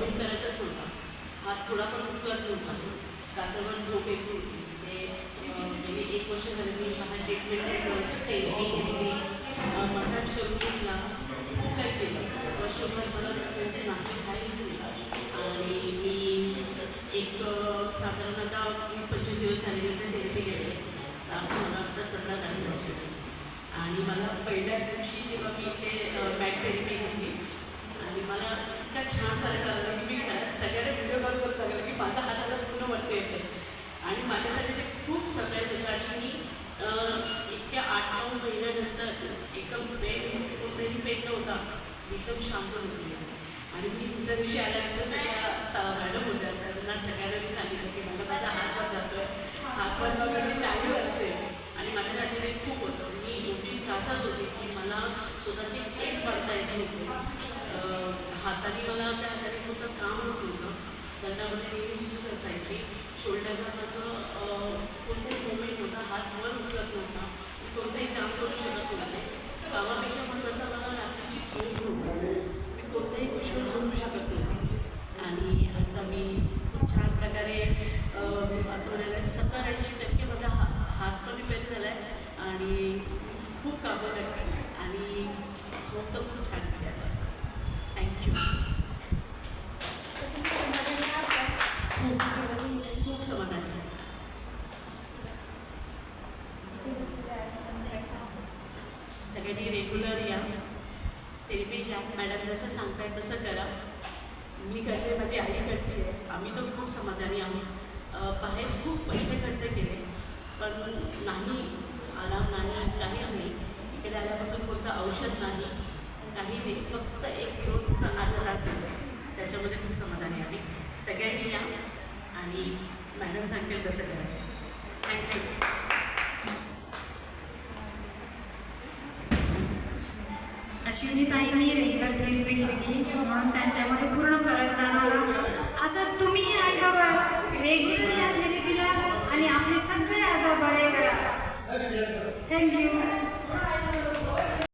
तो करतच नव्हता. हात थोडा पण उचलत नव्हता. रात्रभर झोप येत नव्हती. म्हणजे, म्हणजे एक वर्ष झाली मी मला ट्रीटमेंट थेरपी घेतली मसाज करून घेतला. खूप काही केलं. वर्षभर मला रिझल्ट नाही काहीच नाही. आणि मी एक अं, साधारणतः वीस पंचवीस दिवस झाले मी थेरपी घेतली तर असं मला वाटतं सतरा तारीख आणि मला पहिल्या दिवशी जेव्हा मी ते बॅक थेरपी घेतली आणि मला इतका छान फरक आला की मी घरात सगळ्यांना व्हिडिओ कॉल माझा हाताला पूर्ण वरती येते आणि माझ्यासाठी ते खूप सरप्राईज होतं. आणि मी इतक्या आठ नऊ महिन्यानंतर एकदम पेन म्हणजे कोणतंही पेन नव्हता. एकदम शांत होती. आणि मी दुसऱ्या दिवशी आल्यानंतर सगळ्या मॅडम होत्या. त्यांना सगळ्यांना मी सांगितलं की मला माझा हात वर जातोय हात वर टाळी टाईम असते. आणि माझ्यासाठी ते खूप होतं. मी एवढी त्रासात होती की मला स्वतःची केस काढता येत नव्हती. हाताने मला त्या हाताने कुठं काम होत नव्हतं. दंडामध्ये नेहमी सूज असायची. शोल्डरला कसं कोणताही मुवमेंट होता हात वर उचलत नव्हता. मी कोणतंही काम करू शकत नव्हते. कामापेक्षा महत्त्वाचा मला रात्रीची झोप नव्हती मी कोणत्याही गोष्टीवर झोपू शकत नव्हते. आणि आता मी खूप छान प्रकारे असं म्हणायला सत्तर ऐंशी टक्के माझा हा हात कमी पेन झाला आहे आणि खूप कामं करते. आणि झोप तर खूप छान सगळ्यांनी रेग्युलर या. थेरपी घ्या मॅडम जसं सांगताय तसं करा. मी करते माझी आई करते. आम्ही तर खूप समाधानी आहोत. बाहेर खूप पैसे खर्च केले. पण नाही आराम नाही काहीच नाही. इकडे आल्यापासून कोणतं औषध नाही काही नाही. फक्त एक रोजचा अर्धा तास देतो. त्याच्यामध्ये खूप समाधानी आहे सगळ्यांनी या. आणि मॅडम सांगतील तसं करा. थँक्यू अश्विनी ताईंनी रेग्युलर थेरपी